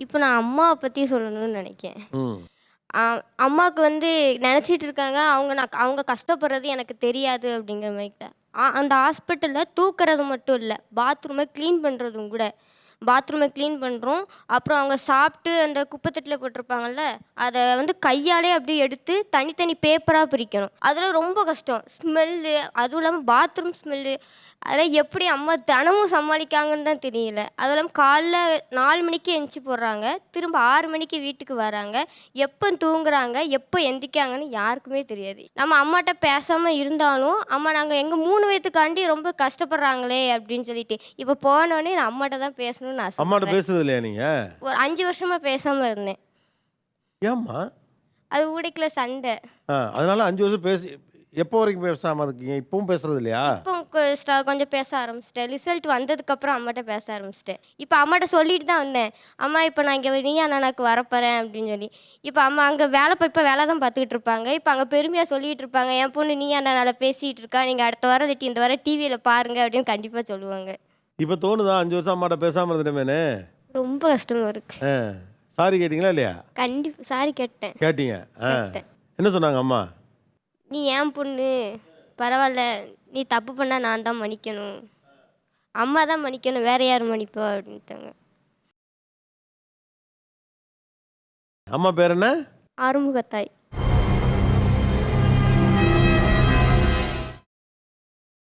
இப்போ நான் அம்மாவை பற்றி சொல்லணும்னு ஆ, அம்மாவுக்கு வந்து நினச்சிட்டு இருக்காங்க. அவங்க நான் அவங்க கஷ்டப்படுறது எனக்கு தெரியாது அப்படிங்கிற மாதிரி. அந்த ஹாஸ்பிட்டலில் தூக்குறது மட்டும் இல்லை பாத்ரூமை க்ளீன் பண்ணுறதும் கூட. பாத்ரூமை க்ளீன் பண்ணுறோம் அப்புறம் அவங்க சாப்பிட்டு அந்த குப்பைத்தட்டில் போட்டிருப்பாங்கல்ல அதை வந்து கையாலே அப்படியே எடுத்து தனித்தனி பேப்பராக பிரிக்கணும். அதெல்லாம் ரொம்ப கஷ்டம். ஸ்மெல்லு அதுவும் இல்லாமல் பாத்ரூம் ஸ்மெல்லு அதெல்லாம் எப்படி அம்மா தினமும் சமாளிக்காங்கன்னு தான் தெரியல. அதுவும் இல்லாமல் காலைல நாலு மணிக்கு எந்திச்சி போடுறாங்க திரும்ப ஆறு மணிக்கு வீட்டுக்கு வராங்க. எப்போ தூங்குறாங்க எப்போ எந்திக்காங்கன்னு யாருக்குமே தெரியாது. நம்ம அம்மாட்ட பேசாமல் இருந்தாலும் அம்மா நாங்கள் எங்கள் மூணு வயதுக்காண்டி ரொம்ப கஷ்டப்படுறாங்களே அப்படின்னு சொல்லிட்டு இப்போ போனோடனே நான் அம்மாட்ட தான் பேசணும் பேசணும்னு அம்மாட்ட ஆசை பேசுறது இல்லையா நீங்க? ஒரு அஞ்சு வருஷமாக பேசாமல் இருந்தேன். ஏம்மா? அது ஊடைக்குள்ள சண்டை. ஆ அதனால அஞ்சு வருஷம் பேசி எப்போ வரைக்கும் பேசாம இருக்கீங்க? இப்பவும் பேசுறது இல்லையா இப்போ கொ- ஸ்ட- கொஞ்சம் பேச ஆரம்பிச்சிட்டேன். ரிசல்ட் வந்ததுக்கப்புறம் அம்மாட்ட பேச ஆரம்பிச்சிட்டேன். இப்போ அம்மாட்ட சொல்லிட்டு தான் வந்தேன். அம்மா இப்போ நான் இங்கே நீயா நானாக்கு வரப்போகிறேன் அப்படின்னு சொல்லி. இப்போ அம்மா அங்கே வேலை இப்போ இப்போ வேலை தான் பார்த்துக்கிட்டு இருப்பாங்க. இப்போ அங்கே பெருமையாக சொல்லிட்டு இருப்பாங்க. என் பொண்ணு நீயா நானால பேசிகிட்டு இருக்கா. நீங்கள் அடுத்த வாரம் இல்லாட்டி இந்த வாரம் டிவியில் பாருங்க அப்படின்னு கண்டிப்பாக சொல்லுவாங்க. இப்போ தோணுதா? அஞ்சு வருஷம் அம்மாட்ட பேசாம இருந்துட்டேமேனு? ரொம்ப கஷ்டமாக இருக்கு ஆ. சாரி கேட்டிங்களா இல்லையா? கண்டிப்பாக சாரி கேட்டேன். கேட்டீங்க. ஆ. கேட்டேன். என்ன சொன்னாங்க அம்மா? நீ ஏன் பொண்ணு? பரவாயில்ல. நீ தப்பு பண்ணால் நான் தான் மன்னிக்கணும். அம்மா தான் மன்னிக்கணும். வேற யார் மன்னிப்பா? அப்படின்ட்டாங்க. அம்மா பேர் என்ன? ஆறுமுகத்தாய்.